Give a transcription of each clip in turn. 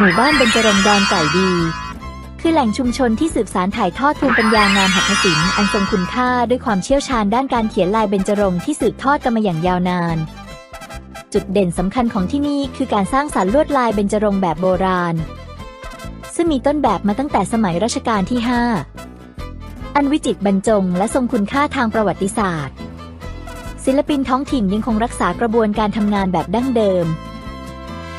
หมู่บ้านเบญจรงดอนไก่ดี คือแหล่งชุมชนที่สืบสารถ่ายทอดภูมิปัญญางานหัตถศิลป์อันทรงคุณค่าด้วยความเชี่ยวชาญด้านการเขียนลายเบญจรงที่สืบทอดกันมาอย่างยาวนาน จุดเด่นสำคัญของที่นี่คือการสร้างสารรค์ลวดลายเบญจรงแบบโบราณ ซึ่งมีต้นแบบมาตั้งแต่สมัยรัชกาลที่ 5 อันวิจิตรบรรจงและทรงคุณค่าทางประวัติศาสตร์ ศิลปินท้องถิ่นยังคงรักษากระบวนการทำงานแบบดั้งเดิม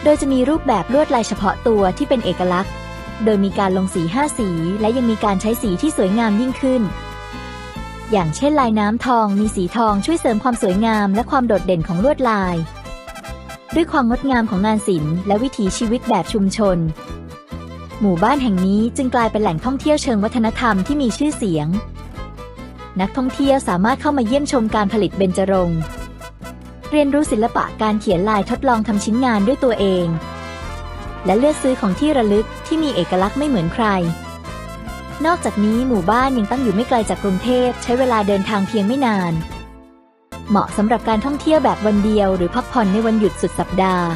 โดยจะมีรูปแบบลวดลายเฉพาะตัวที่เป็นเอกลักษณ์ โดยมีการลงสีห้าสี และยังมีการใช้สีที่สวยงามยิ่งขึ้น อย่างเช่นลายน้ำทองมีสีทองช่วยเสริมความสวยงามและความโดดเด่นของลวดลาย ด้วยความงดงามของงานศิลป์และวิถีชีวิตแบบชุมชน หมู่บ้านแห่งนี้จึงกลายเป็นแหล่งท่องเที่ยวเชิงวัฒนธรรมที่มีชื่อเสียง นักท่องเที่ยวสามารถเข้ามาเยี่ยมชมการผลิตเบญจรงค์ เรียนรู้ศิลปะการเขียนลายทดลองทำชิ้นงานด้วยตัวเอง และเลือกซื้อของที่ระลึกที่มีเอกลักษณ์ไม่เหมือนใคร นอกจากนี้หมู่บ้านยังตั้งอยู่ไม่ไกลจากกรุงเทพใช้เวลาเดินทางเพียงไม่นาน เหมาะสำหรับการท่องเที่ยวแบบวันเดียวหรือพักผ่อนในวันหยุดสุดสัปดาห์